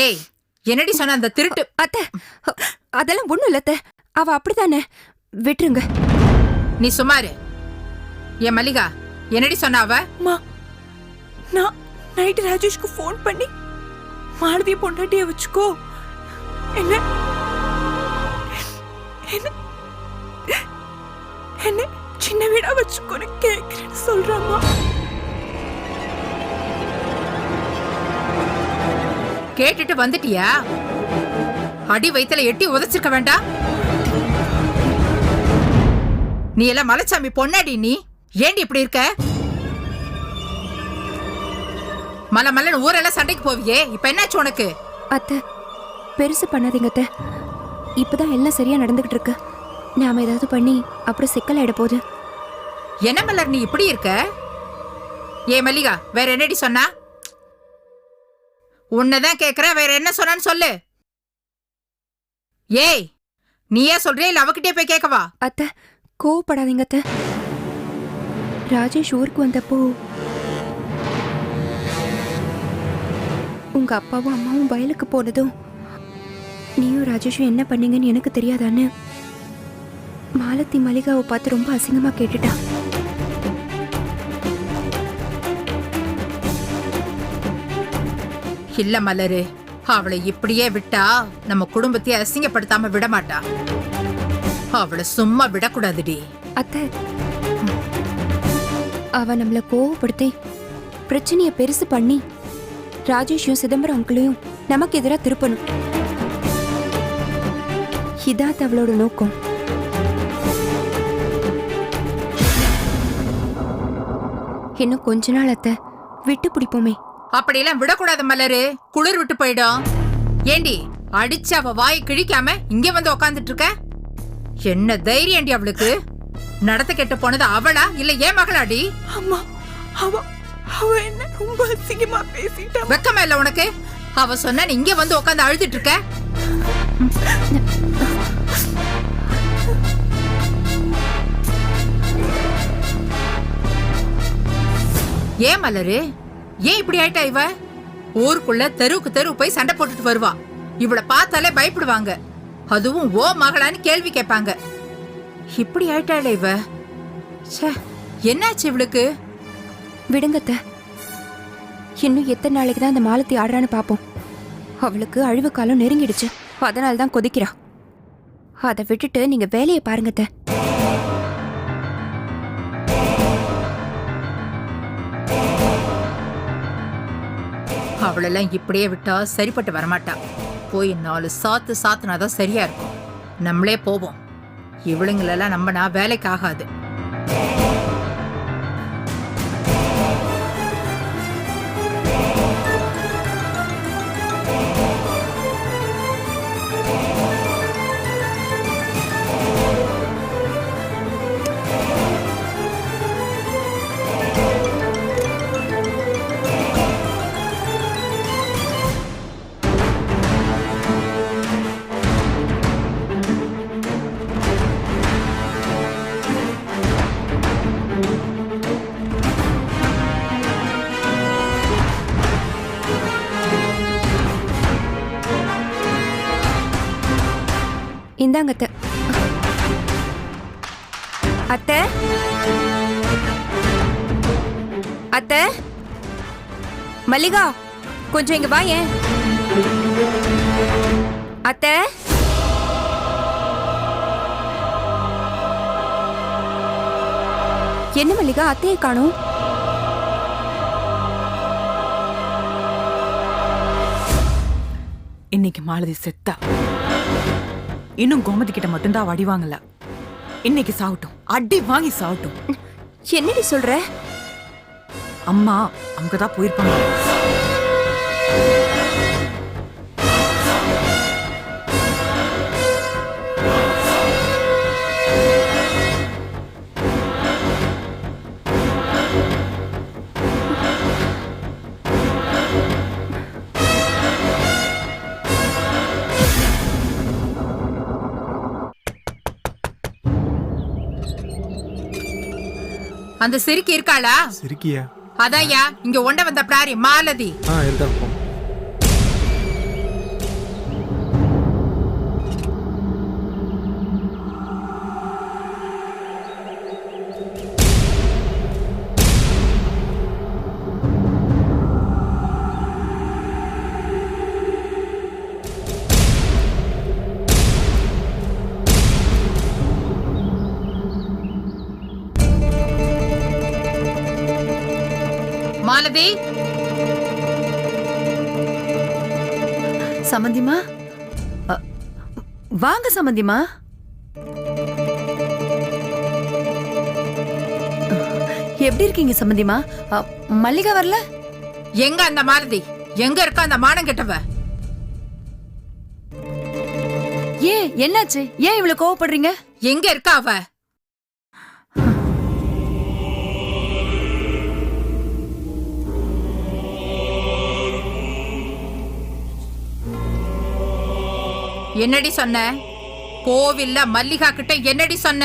ஏய் என்னடி சொன்ன அந்த திருட்டு? அத்தை அதெல்லாம் ஒண்ணும் இல்ல அத்தை. அவ அப்படித்தானே விட்டுருங்க. நீ சுமாரு என் மல்லிகா என்னடி சொன்ன அவ? அம்மா நான் நைட்டு ராஜேஷ்க்கு ஃபோன் பண்ணி மாலதிய பொண்டாட்டிய வச்சுக்கோ. என்ன? என்ன? என்ன? சின்ன வீடா வச்சுக்கோன்னு கேக்குறேன்னு சொல்றாமா கேட்டுட்டு வந்துட்டியா? அடி வயித்துல எட்டி உதைச்சிருக்க வேண்டாம் நீ எல்லாம் மலைச்சாமி பொன்னாடி நீ. ஏண்டி இப்படி இருக்க? மலை மல்லன்னு ஊரெல்லாம் சண்டைக்கு போவியே. இப்ப என்னாச்சு உனக்கு? அத்தை பெருசு பண்ணாதீங்க அத்தை. இப்பதான் எல்லாம் சரியா நடந்துகிட்டு இருக்கு. நாம ஏதாவது பண்ணி அப்புறம் சிக்கல் ஆயிட போகுது. என்ன மலர் நீ இப்படி இருக்க? ஏ மல்லிகா வேற என்னடி சொன்னா? உன்னதான் கேக்குற வேற என்ன சொன்னான்னு சொல்லு. ஏய் நீயே சொல்றியா இல்ல அவகிட்டே போய் கேட்கவா அத்தை கோவப்படாதீங்க அத்தை. ராஜேஷ் ஊருக்கு வந்தப்போ உங்க அப்பாவும் அம்மாவும் வயலுக்கு போனதும் நீயும் ராஜேஷும் என்ன பண்ணீங்கன்னு எனக்கு தெரியாதான்னு மாலத்தி மல்லிகாவை பார்த்து ரொம்ப அசிங்கமா கேட்டுட்டான் இல்ல மலரு. அவளை இப்படியே விட்டா நம்ம குடும்பத்தையே அசிங்கப்படுத்தாம விடமாட்டா. அவளை சும்மா விடக்கூடாதுடி. அத்தை. அவ நம்மள கோவப்படுத்தி பிரச்சனைய பெருசு பண்ணி ராஜேஷையும் சிதம்பரம் அங்கிளையும் நமக்கு எதிரா திருப்பணும். இதாத் அவளோட நோக்கம். இன்னும் கொஞ்ச நாள் அத்தை. விட்டு பிடிப்போமே. அப்படியெல்லாம் விடக்கூடாது மலரு. குளிர் விட்டு போயிடும். ஏண்டி அடிச்சு அவ வாயை கிழிக்காம இங்க வந்து உக்காந்துட்டு இருக்க என்ன தைரியம்டி அவளுக்கு? நடத்த கெட்டு போனது அவளா இல்ல ஏன் மகளாடி? அம்மா அவ அவ என்ன ரொம்ப அசிங்கமா பேசிட்டா? வெக்கமா இல்ல உனக்கு? அவ சொன்ன நீ இங்க வந்து உட்காந்து அழுதுட்டு இருக்க ஏன் மலரு? ஏன் இப்படி ஆயிட்டா இவ? ஊருக்குள்ள தெருவுக்கு தெரு போய் சண்டை போட்டுட்டு வருவா. இவளை பார்த்தாலே பயப்படுவாங்க. அதுவும் ஓ மகளான்னு கேள்வி கேட்பாங்க. இப்படி ஆயிட்டாளே இவ? ச்சே என்னாச்சு இவளுக்கு? விடுங்கத்த இன்னும் எத்தனை நாளைக்கு தான் அந்த மாலத்தி ஆடுறான்னு பார்ப்போம் அவளுக்கு அழிவு காலம் நெருங்கிடுச்சு. அதனால தான் கொதிக்கிறா. அதை விட்டுட்டு நீங்க வேலையை பாருங்கத்தை அவளெல்லாம் இப்படியே விட்டா சரிப்பட்டு வரமாட்டா. போய் நாலு சாத்து சாத்துனாதான் சரியா இருக்கும். நம்மளே போவோம். இவளுங்களெல்லாம் நம்பினா வேலைக்கு ஆகாது இந்தாங்க அத்தை? அத்தை? அத்தை மல்லிகா கொஞ்சம் இங்க வா ஏன் அத்தை? என்ன மல்லிகா அத்தையை காணும்? இன்னைக்கு மாலதி செத்தா. இன்னும் கோமதி கிட்ட மட்டும்தான் அடி வாங்கல. இன்னைக்கு சாவட்டும் அடி வாங்கி சாவட்டும் என்னடி சொல்ற? அம்மா அங்கதான் போயிருப்பாங்க. அந்த சிரிக்கி இருக்காளா? சிரிக்கியா? அதான்யா இங்க ஒண்ட வந்த பிராரி மாலதி. ஆ இருக்கா மாலதி? சம்மந்திமா அ, வாங்க சம்மந்திமா எப்படி இருக்கீங்க சம்மந்திமா அ, மல்லிகா வரல? எங்க அந்த மாலதி? எங்க இருக்க அந்த மானம் கெட்டவ? ஏன் என்னாச்சு? ஏன் இவ்வளவு கோவப்படுறீங்க? எங்க இருக்கா அவ? என்னடி சொன்ன? கோவில்ல மல்லிகா கிட்ட என்னடி சொன்ன?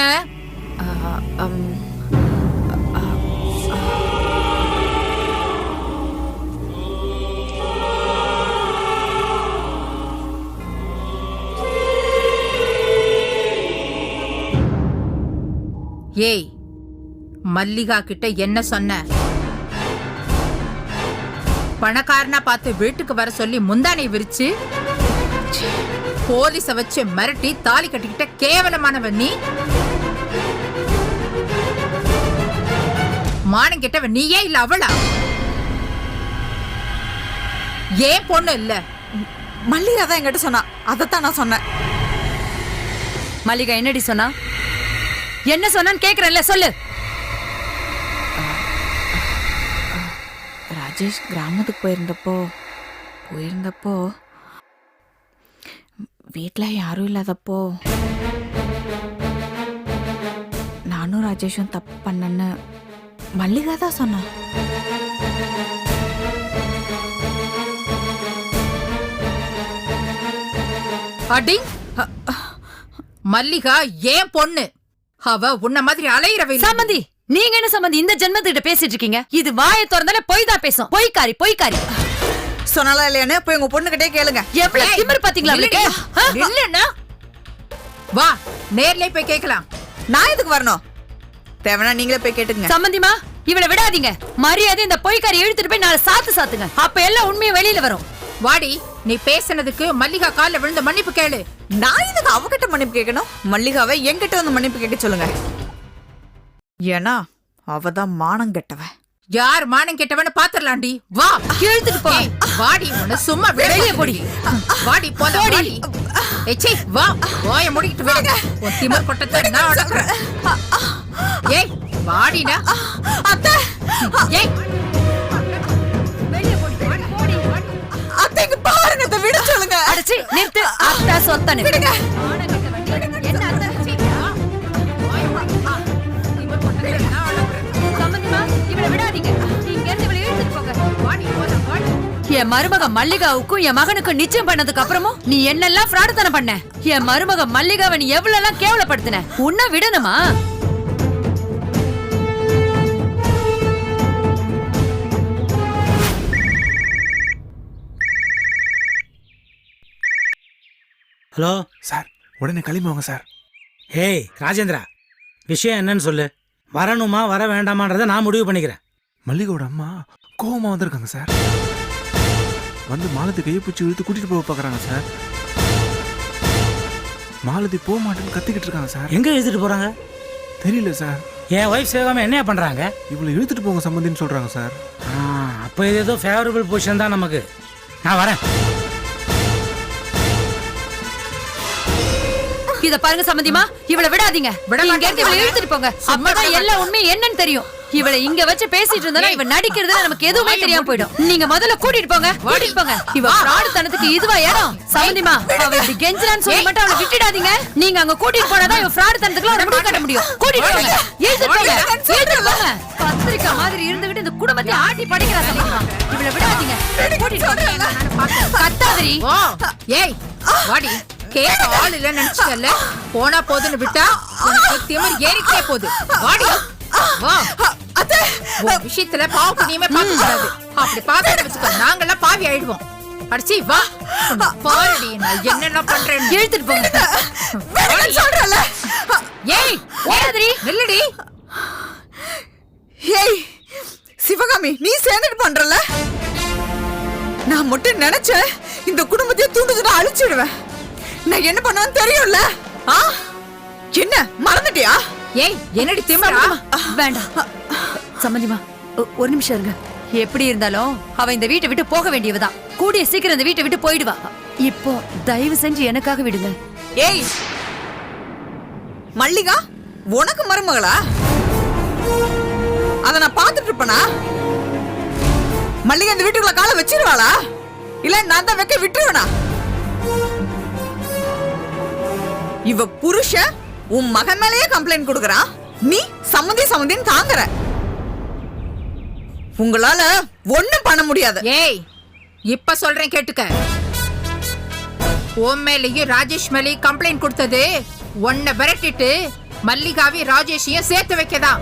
ஏய் மல்லிகா கிட்ட என்ன சொன்ன? பணக்காரனா பார்த்து வீட்டுக்கு வர சொல்லி முந்தானை விரிச்சு? போலீஸ வச்சு மிரட்டி தாலி கட்டிக்கிட்ட கேவலமானவன் நீ? மானம் கெட்டவன் நீயே இல்ல அவளா? ஏன் பொண்ணு இல்ல? மல்லிகா தான் என்கிட்ட சொன்னா. அதைத்தான் நான் சொன்னேன். மல்லிகா என்னடி சொன்னா? என்ன சொன்னான்னு கேக்குறேன்ல சொல்லு. ராஜேஷ் கிராமத்துக்கு போயிருந்தப்போ போயிருந்தப்போ வீட்டில் யாரும் இல்லாதப்போ நானும் ராஜேஷும் தப்பு பண்ணேன்னு மல்லிகா தான் சொன்னா. அடி! மல்லிகா ஏன் பொண்ணு? அவ உன்ன மாதிரி அலையிறவை இல்ல. சம்மந்தி நீங்க என்ன சம்மந்தி இந்த ஜென்மத்துக்கிட்ட பேசிட்டு இருக்கீங்க? இது வாயை திறந்தாலே பொய் தான் பேசும். பொய்க்காரி பொய்க்காரி. சொன்னாலா இல்லையானு போய் உங்க பொண்ணுகிட்டே கேளுங்க. எவ்வளவு திமிரு பாத்தீங்களா அவளுக்கு. நில்லுன்னா வா நேர்லயே போய் கேட்கலாம். நான் எதுக்கு வரணும்? தேவைன்னா நீங்களே போய் கேட்டுங்க சம்மந்திமா இவளை விடாதீங்க. மரியாதை இந்த பொய்க்காரி இழுத்துட்டு போய் நாளை சாத்து சாத்துங்க. அப்ப எல்லாம் உண்மையும் வெளியில வரும். வாடி நீ பேசினதுக்கு மல்லிகா கால்ல விழுந்த மன்னிப்பு கேளு. நான் இதுக்கு அவகிட்ட மன்னிப்பு கேட்கணும்? மல்லிகாவை என்கிட்ட வந்து மன்னிப்பு கேட்க சொல்லுங்க. ஏன்னா அவ தான் மானம் கெட்டவ யார் மானம் கெட்டவன்னு பாத்துரலாண்டி வா இழுத்துட்டு போ. வாடி உன்னை சும்மா வெளியே போடி. வாடி போல வாடி. எச்சி வா போய முடிக்கிட்டு வா. உன் திமிர் கொட்டத்தை நான் அடக்குறேன். ஏய் வாடினா அத்தை. ஏய். அத்தை இங்க பாருங்க விட சொல்லுங்க. அடிச்சு நிறுத்து. அத்தா சொத்தனு விடுங்க. என்ன அத்தை? என் மருமக மல்லிகாவுக்கும் என் மகனுக்கும் நிச்சயம் பண்ணதுக்கு அப்புறமும் நீ என்னெல்லாம் ஃப்ராடுத்தனம் பண்ண? என் மருமக மல்லிகாவை நீ எவ்வளவு எல்லாம் கேவலப்படுத்தின? உன்னை விடணுமா? ஹலோ? சார் உடனே கிளம்பி வாங்க சார். ஏய் ராஜேந்திரா விஷயம் என்னன்னு சொல்லு. வரணுமா வர வேண்டாமான்றதை நான் முடிவு பண்ணிக்கிறேன். மல்லிகையோட அம்மா கோவமா வந்திருக்காங்க சார். வந்து மாலதி கையை பிடிச்சி இழுத்து கூட்டிட்டு போக பார்க்கறாங்க சார். மாலதி போக மாட்டேன்னு கத்திக்கிட்டு இருக்காங்க சார். எங்க இழுத்துட்டு போறாங்க? தெரியல சார். என் ஒய்ஃப் சேவாம என்ன பண்றாங்க? இவளை இழுத்துட்டு போங்க சம்மந்தின்னு சொல்றாங்க சார். ஆ, அப்போ இது ஏதோ ஃபேவரபிள் பொசிஷன் தான் நமக்கு. நான் வரேன். இத பாருங்க சம்மந்திமா. இவளை விடாதீங்க. விட இங்க இருந்து இவளை இழுத்துட்டு போங்க. அப்பதான் எல்லா உண்மையும் என்னன்னு தெரியும். இவளை இங்க வச்சு பேசிட்டு இருந்தா இவ நடிக்கிறதுல நமக்கு எதுவுமே தெரியாம போயிடும். நீங்க முதல்ல கூட்டிட்டு போங்க கூட்டிட்டு போங்க. இவ தனத்துக்கு இதுவா இடம். சம்மந்திமா அவ இப்படி கெஞ்சலான்னு சொல்லி மட்டும் அவளை விட்டுடாதீங்க. நீங்க அங்க கூட்டிட்டு போனாதான் இவ ஃப்ராடு தனத்துக்குலாம் ஒரு முடிவு கட்ட முடியும். கூட்டிட்டு போங்க. இழுத்துட்டு போங்க. இழுத்துட்டு போங்க. கத்திரிக்கா மாதிரி இருந்துகிட்டு இந்த குடும்பத்தை ஆட்டி படைக்கிறா இவளை விடாதீங்க. கூட்டிட்டு போங்க. கத்தாதிரி ஏய் வாடி. கேட்க ஆள் இல்ல நினைச்சல போனா போதுன்னு விட்டா திமிர் ஏறிக்கிட்டே போகுது. வாடி. வா. உன் விஷயத்துல பாவ புண்ணியமே பார்க்க கூடாது அப்படி பார்க்க வச்சுக்கோ நாங்கெல்லாம் பாவி ஆயிடுவோம். அடிச்சி வா. பாருடி நான் என்னெல்லாம் பண்றேன்னு. இழுத்துட்டு போங்க. சொல்றேன்ல. ஏய் ஓடாதிரி நில்லுடி. ஏய் சிவகாமி நீ சேர்ந்துட்டு பண்றல? நான் மட்டும் நினைச்சேன் இந்த குடும்பத்தையே தூண்டுதுன்னு அழிச்சிடுவேன். நான் என்ன பண்ணுவேன்னு தெரியும்ல? ஆ. என்ன மறந்துட்டியா? ஏய் என்னடி திமிரா? வேண்டாம். சம்மந்திமா ஒரு நிமிஷம் இருங்க. எப்படி இருந்தாலும் அவ இந்த வீட்டை விட்டு போக வேண்டியவதான். கூடிய சீக்கிரம் இந்த வீட்டை விட்டு போயிடுவா. இப்போ தயவு செஞ்சு எனக்காக விடுங்க. ஏய்! மல்லிகா உனக்கு மருமகளா? அத நான் பார்த்துட்டு இருப்பனா? மல்லிகா இந்த வீட்டுக்குள்ள காலை வச்சிருவாளா? இல்ல நான் தான் வைக்க விட்டுருவனா? இவ புருஷன் உன் மகன் மேலேயே கம்ப்ளைண்ட் கொடுக்கறான். நீ சம்மந்தி சம்மந்தின்னு தாங்குற. உங்களால ஒண்ணும் பண்ண முடியாது. ஏய் இப்ப சொல்றேன் கேட்டுக்க. உன் மேலேயும் ராஜேஷ் மேலேயும் கம்ப்ளைண்ட் கொடுத்தது. உன்னை விரட்டிட்டு மல்லிகாவி ராஜேஷையும் சேர்த்து வைக்கதான்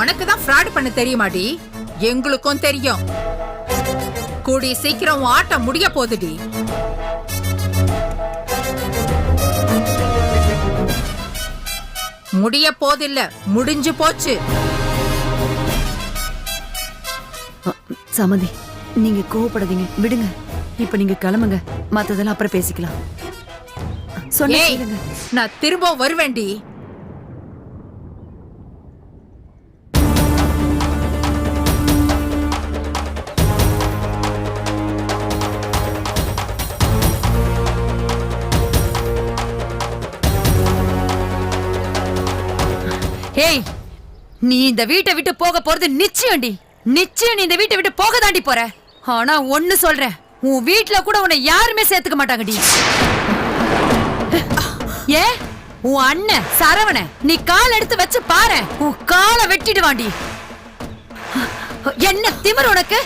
உனக்கு தான் ஃப்ராட் பண்ண தெரியுமாடி? எங்களுக்கும் தெரியும். கூடி சீக்கிரம் ஆட்டம் முடிய போகுதுடி. முடிய போதில்ல. முடிஞ்சு போச்சு. சமந்தி நீங்க கோவப்படாதீங்க. விடுங்க. இப்ப நீங்க கிளம்புங்க. மத்ததெல்லாம் அப்புறம் பேசிக்கலாம். சொன்ன ஏய் கேளுங்க. நான் திரும்ப வருவேன்டி. நீ இந்த வீட்டை விட்டு போக போறது நிச்சயம்டி. நிச்சயம் நீ இந்த வீட்டை விட்டு போக தாண்டி போற. ஆனா ஒண்ணு சொல்றேன். உன் வீட்டுல கூட உன்னை யாருமே சேர்த்துக்க மாட்டாங்கடி. ஏ? உன் அண்ணன் சரவண நீ கால் எடுத்து வச்சு பாரு. உன் காலை வெட்டிடுவாண்டி என்ன திமிரு உனக்கு?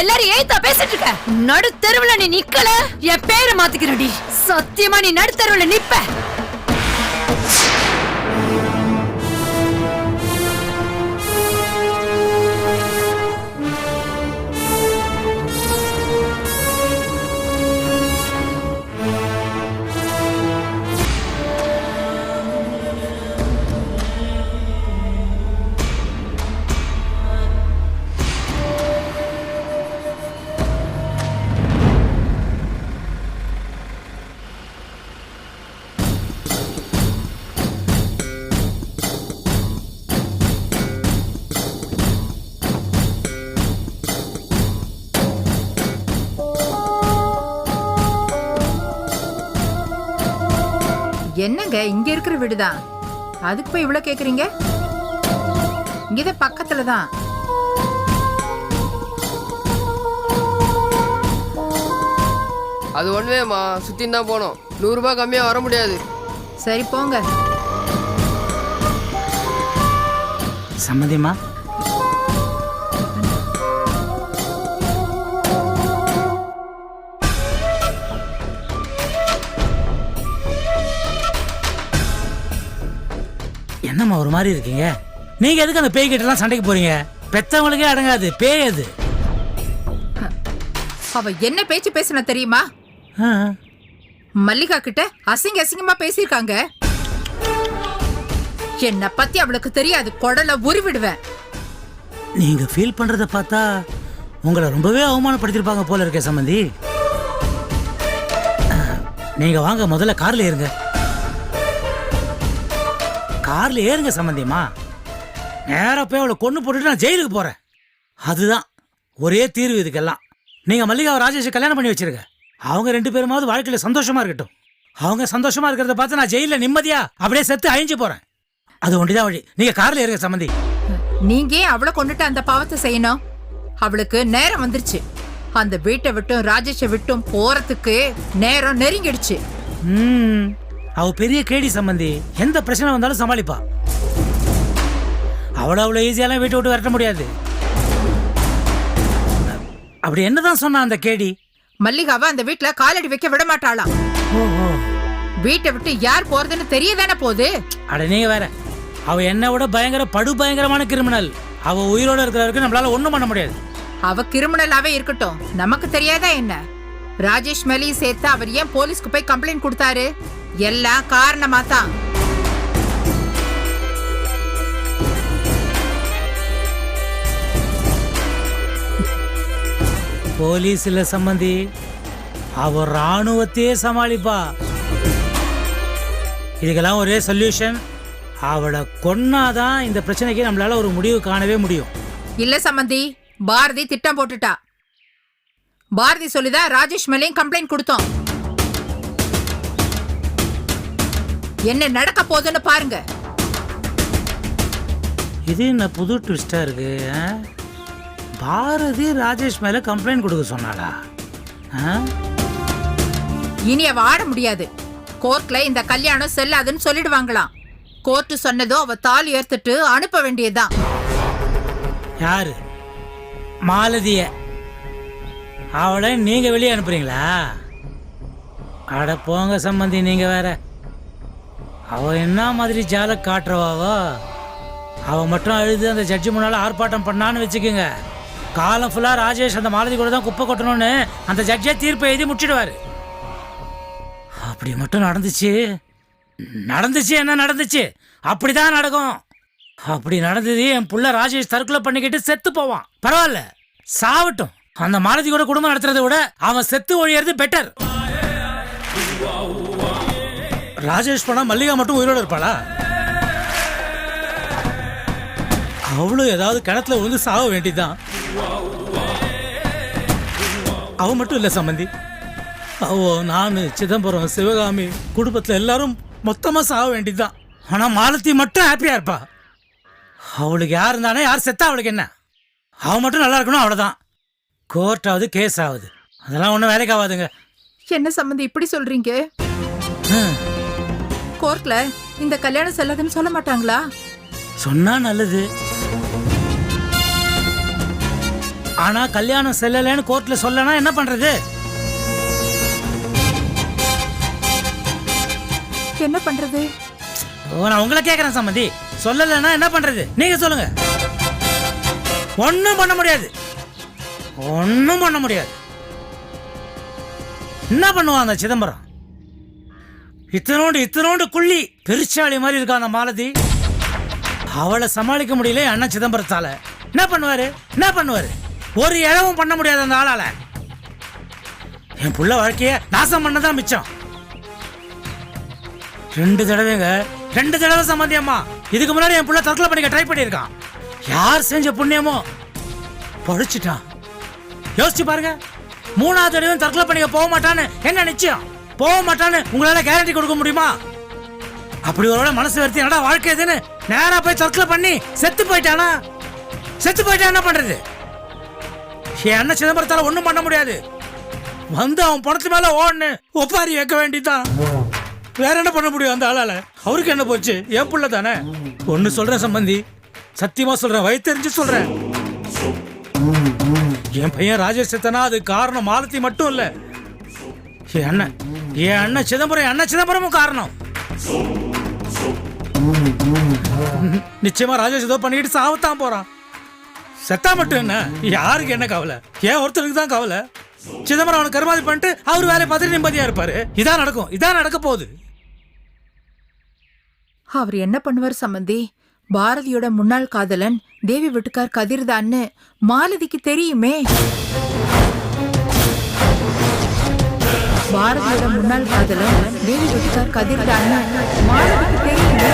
எல்லாரும் ஏத்தா பேசிட்டு இருக்க. நடு தெருவுல நீ நிக்கல? என் பேரை மாத்திக்கிறடி சத்தியமா நீ நடு தெருவுல நிப்ப. என்னங்க இங்க இருக்கிற வீடுதான். அதுக்கு போய் இவ்வளவு கேக்குறீங்க? இங்கதான் பக்கத்துல தான் அது ஒன்வேமா சுத்தின்னு தான் போனோம். நூறுரூபா கம்மியாக வர முடியாது. சரி போங்க. சம்மதிமா ஒரு மாதிரி இருக்கீங்க? நீங்க எதுக்கு அந்த பேய் கிட்ட சண்டைக்கு போறீங்க? பெத்தவங்களுக்கே அடங்காது. பேய் அது. அவ என்ன பேச்சு பேசுனா தெரியுமா. மல்லிகா கிட்ட அசிங்க அசிங்கமா பேசியிருக்காங்க. என்ன பத்தி அவளுக்கு தெரியாது. குடல உருவிடுவேன். நீங்க ஃபீல் பண்றத பார்த்தா உங்களை ரொம்பவே அவமானப்படுத்திருப்பாங்க போல இருக்கே சம்பந்தி நீங்க வாங்க முதல்ல கார்ல ஏறுங்க கார்ல ஏறுங்க சம்பந்தியமா நேரா போய் அவளை கொண்டு போட்டுட்டு நான் ஜெயிலுக்கு போறேன். அதுதான். ஒரே தீர்வு இதுக்கெல்லாம். நீங்க மல்லிகாவை ராஜேஷை கல்யாணம் பண்ணி வச்சிருங்க. அவங்க ரெண்டு பேருமாவது வாழ்க்கையில சந்தோஷமா இருக்கட்டும். அவங்க சந்தோஷமா இருக்கிறத பார்த்து நான் ஜெயில நிம்மதியா அப்படியே செத்து அழிஞ்சு போறேன். அது ஒண்டிதான் வழி. நீங்க கார்ல ஏறுங்க சம்பந்தி. நீங்க அவளை கொண்டுட்டு அந்த பாவத்தை செய்யணும்? அவளுக்கு நேரம் வந்துருச்சு. அந்த வீட்டை விட்டும் ராஜேஷை விட்டும் போறதுக்கு நேரம் நெருங்கிடுச்சு. ம். அவ பெரிய கேடி சம்பந்தி. எந்த பிரச்சனை வந்தாலும் சமாளிப்பா. அவளை அவ்வளோ ஈஸியாலாம் வீட்டை விட்டு விரட்ட முடியாது. அப்படி என்னதான் சொன்னா அந்த கேடி? மல்லிகாவை அந்த வீட்ல காலடி வைக்க விட மாட்டாளாம். ஓஹோ. வீட்டை விட்டு யார் போறதுன்னு தெரியதானே போகுது. அட வேற. அவ என்னை விட பயங்கர படு பயங்கரமான கிரிமினல். அவ உயிரோட இருக்கிற வரைக்கும் நம்மளால ஒண்ணும் பண்ண முடியாது. அவ கிரிமினலாவே இருக்கட்டும். நமக்கு தெரியாதா என்ன? ராஜேஷ் மேலேயும் சேர்த்து அவர் ஏன் போலீஸ்க்கு போய் கம்ப்ளைண்ட் கொடுத்தாரு? எல்லாம் காரணமா தான் போலீஸ் இல்ல சம்பந்தி அவ ராணுவத்தையே சமாளிப்பா. இதுக்கெல்லாம் ஒரே சொல்யூஷன் அவளை கொன்னாதான் இந்த பிரச்சனைக்கு நம்மளால ஒரு முடிவு காணவே முடியும். இல்ல சம்பந்தி பாரதி திட்டம் போட்டுட்டா. பாரதி சொல்லிதான் ராஜேஷ் மேலேயும் கம்ப்ளைண்ட் கொடுத்தோம். என்ன நடக்க போகுதுன்னு பாருங்க. இது என்ன புது ட்விஸ்டா இருக்கு? பாரதி ராஜேஷ் மேல கம்ப்ளைண்ட் கொடுக்க சொன்னாளா? இனி அவ ஆட முடியாது. கோர்ட்ல இந்த கல்யாணம் செல்லாதுன்னு சொல்லிடுவாங்களாம். கோர்ட்டு சொன்னதும் அவ தாலி ஏத்துட்டு அனுப்ப வேண்டியதுதான். யாரு? மாலதிய. அவளை நீங்க வெளியே அனுப்புறீங்களா? அட போங்க சம்பந்தி நீங்க வேற. அவ என்ன மாதிரி ஜால காட்டுறவாவோ அவ? மட்டும் அழுது அந்த ஜட்ஜி முன்னால ஆர்ப்பாட்டம் பண்ணான்னு வச்சுக்கோங்க. காலம் ஃபுல்லா ராஜேஷ் அந்த மாலதி கூட தான் குப்பை கொட்டணும்னு அந்த ஜட்ஜே தீர்ப்பை எழுதி முடிச்சிடுவாரு. அப்படி மட்டும் நடந்துச்சு. நடந்துச்சு என்ன நடந்துச்சு? அப்படிதான் நடக்கும். அப்படி நடந்தது என் புள்ள ராஜேஷ் தற்கொலை பண்ணிக்கிட்டு செத்து போவான். பரவாயில்ல. சாவட்டும். அந்த மாலதி கூட குடும்பம் நடத்துறதை விட அவன் செத்து ஒழியறது பெட்டர் ராஜேஷ் போனா மல்லிகா மட்டும் உயிரோட இருப்பாளா? அவளும் ஏதாவது கிணத்துல விழுந்து சாக வேண்டியதுதான். அவ மட்டும் இல்ல சம்பந்தி. அவ நானு சிதம்பரம் சிவகாமி குடும்பத்துல எல்லாரும் மொத்தமா சாக வேண்டியதுதான். ஆனா மாலதி மட்டும் ஹாப்பியா இருப்பா. அவளுக்கு யார் இருந்தானே யார் செத்தா அவளுக்கு என்ன? அவ மட்டும் நல்லா இருக்கணும் அவ்வளவுதான். கோர்ட் ஆகுது கேஸ் ஆகுது அதெல்லாம் ஒன்றும் வேலைக்கு ஆகாதுங்க. என்ன சம்பந்தி இப்படி சொல்றீங்க? கோர்ட்ல இந்த கல்யாணம் செல்லாதுன்னு சொல்ல மாட்டாங்களா? சொன்னா நல்லது. ஆனா கல்யாணம் செல்லலைன்னு கோர்ட்ல சொல்லனா என்ன பண்றது? என்ன பண்றது? ஓ நான் உங்களை கேட்கறேன் சம்மந்தி சொல்லலைன்னா என்ன பண்றது? நீங்க சொல்லுங்க. ஒன்றும் பண்ண முடியாது. ஒன்றும் பண்ண முடியாது. என்ன பண்ணுவான் அந்த சிதம்பரம்? இத்தனோண்டு இத்தனோண்டு குள்ளி பெருச்சாளி மாதிரி இருக்கா அந்த மாலதி? அவளை சமாளிக்க முடியல அண்ணன் சிதம்பரத்தால. என்ன பண்ணுவாரு? என்ன பண்ணுவாரு? ஒரு இழவும் பண்ண முடியாது அந்த ஆளால. என் புள்ள வாழ்க்கைய நாசம் பண்ணதான் மிச்சம். ரெண்டு தடவைங்க ரெண்டு தடவை சம்பந்தியம்மா இதுக்கு முன்னாடி என் புள்ள தற்கொலை பண்ணிக்க ட்ரை பண்ணியிருக்கான். யார் செஞ்ச புண்ணியமோ? பழிச்சிட்டான். யோசிச்சு பாருங்க. மூணாவது தடவையும் தற்கொலை பண்ணிக்க போக மாட்டான்னு என்ன நிச்சயம்? போக மாட்டான்னு உங்களால கேரண்டி கொடுக்க முடியுமா? அப்படி ஒரு மனசு வருத்தி என்னடா வாழ்க்கை எதுன்னு நேரா போய் தற்கொலை பண்ணி செத்து போயிட்டானா? செத்து போயிட்டா என்ன பண்றது? என்ன சிதம்பரத்தால ஒண்ணும் பண்ண முடியாது. வந்து அவன் பணத்து மேல ஓடுன்னு ஒப்பாரி வைக்க வேண்டிதான் வேற என்ன பண்ண முடியும் அந்த ஆளால? அவருக்கு என்ன போச்சு? என் புள்ள தானே? ஒன்னு சொல்றேன் சம்பந்தி. சத்தியமா சொல்றேன் வயித்தெரிஞ்சு சொல்றேன். என் பையன் ராஜேஷ் செத்தனா அது காரணம் மாலத்தி மட்டும் இல்ல. என் அண்ணன் என் அண்ணன் சிதம்பரம் என் அண்ணன் சிதம்பரமும் காரணம். நிச்சயமா ராஜேஷ் ஏதோ பண்ணிட்டு சாவத்தான் போறான். செத்தா மட்டும் என்ன? யாருக்கு என்ன கவலை? ஏன் ஒருத்தருக்கு தான் கவலை. சிதம்பரம் அவனுக்கு கருமாதி பண்ணிட்டு அவர் வேலையை பார்த்துட்டு நிம்மதியா இருப்பாரு. இதான் நடக்கும். இதான் நடக்க போகுது. அவர் என்ன பண்ணுவார் சம்பந்தி? பாரதியோட முன்னாள் காதலன் தேவி வீட்டுக்கார் கதிர்தான்னு மாலதிக்கு தெரியுமே. பாரதியோட முன்னாள் காதலன் தேவி வீட்டுக்கார் கதிர்தான்னு மாலதிக்கு தெரியுமே.